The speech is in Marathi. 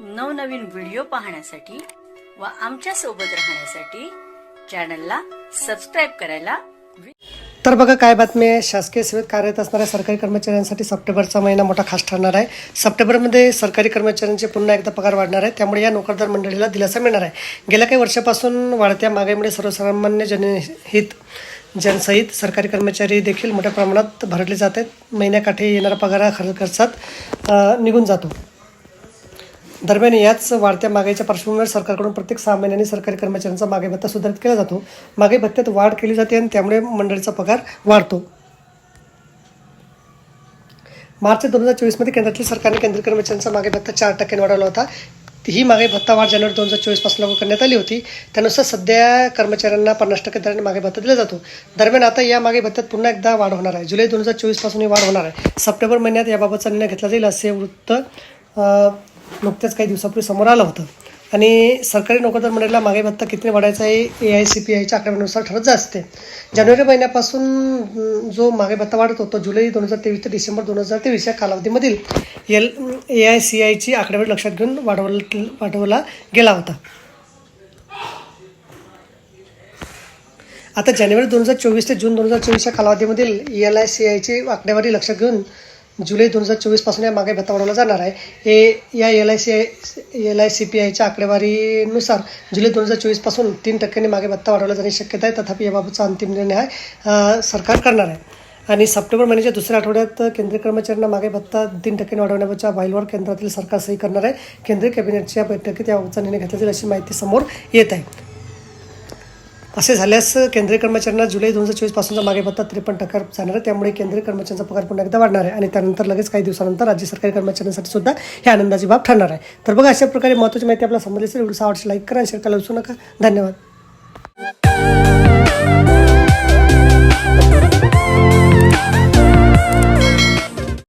नवनवीन व्हिडिओ पाहण्यासाठी व आमच्यासोबत राहण्यासाठी चॅनलला सबस्क्राईब करायला तर बघा काय बातमी आहे? शासकीय सेवेत कार्यरत असणाऱ्या सरकारी कर्मचाऱ्यांसाठी सप्टेंबरचा महिना मोठा खास ठरणार आहे. सप्टेंबरमध्ये सरकारी कर्मचाऱ्यांचे पुन्हा एकदा पगार वाढणार आहे. त्यामुळे या नोकरदार मंडळीला दिलासा मिळणार आहे. गेल्या काही वर्षापासून वाढत्या मागाईमुळे सर्वसामान्य जनहित जनसहित सरकारी कर्मचारी देखील मोठ्या प्रमाणात भरले जात आहेत. महिन्याकाठी येणारा पगार हा खर्च खर्चात निघून जातो. दरम्यान याच वाढत्या मागाईच्या पार्श्वभूमीवर सरकारकडून प्रत्येक सहा महिन्यांनी सरकारी कर्मचाऱ्यांचा मागे भत्ता सुधारित केला जातो. मागे भत्त्यात वाढ केली जाते आणि त्यामुळे मंडळीचा पगार वाढतो. मार्च दोन हजार चोवीसमध्ये केंद्रातील सरकारने केंद्रीय कर्मचाऱ्यांचा मागे भत्ता चार टक्क्यांनी वाढवला होता. ही मागे भत्ता वाढ जानेवारी दोन हजार चोवीसपासून लागू करण्यात आली होती. त्यानुसार सध्या कर्मचाऱ्यांना पन्नास टक्के दराने मागे भत्ता दिला जातो. दरम्यान आता या मागे भत्त्यात पुन्हा एकदा वाढ होणार आहे. जुलै दोन हजार चोवीसपासून ही वाढ होणार आहे. सप्टेंबर महिन्यात याबाबतचा निर्णय घेतला जाईल असे वृत्त नुकत्याच काही दिवसापूर्वी समोर आलं होतं. आणि सरकारी नोकरदार मंडळाला मागे भत्ता किती वाढायचा आहे ए आय सी पी आयच्या आकडेवारीनुसार ठरत असते. जानेवारी महिन्यापासून जो मागे भत्ता वाढत होतो जुलै दोन हजार तेवीस ते डिसेंबर दोन हजार तेवीस या कालावधीमधील एल ए आय सी आयची आकडेवारी लक्षात घेऊन वाढवल वाढवला गेला होता. आता जानेवारी दोन हजार चोवीस ते जून दोन हजार चोवीसच्या कालावधीमधील एल आय सी आयची आकडेवारी लक्षात घेऊन जुलै दोन हजार चोवीसपासून या मागे भत्ता वाढवला जाणार आहे. ए या L I C I L I C P आयच्या आकडेवारीनुसार जुलै दोन हजार चोवीसपासून तीन टक्क्यांनी मागे भत्ता वाढवला जाण्याची शक्यता आहे. तथापि याबाबतचा अंतिम निर्णय आहे सरकार करणार आहे. आणि सप्टेंबर महिन्याच्या दुसऱ्या आठवड्यात केंद्रीय कर्मचाऱ्यांना मागे भत्ता तीन टक्क्यांनी वाढवण्याच्या फाईलवर केंद्रातील सरकार सही करणार आहे. केंद्रीय कॅबिनेटच्या बैठकीत याबाबतचा निर्णय घेतला जाईल अशी माहिती समोर येत आहे. असे झाल्यास केंद्रीय कर्मचाऱ्यांना जुलै दोन हजार चोवीसपासूनचा मागे भत्ता त्रेपन्न टक्का जाणार आहे. त्यामुळे केंद्रीय कर्मचाऱ्यांचा पगार पुन्हा एकदा वाढणार आहे आणि त्यानंतर लगेच काही दिवसानंतर राज्य सरकारी कर्मचाऱ्यांसाठी सुद्धा हे आनंदाची बाब ठरणार आहे. तर बघा अशा प्रकारे महत्त्वाची माहिती आपल्याला समजली असेल व्हिडिओ आवडची लाईक करा शेअर करायला विसरू नका. धन्यवाद.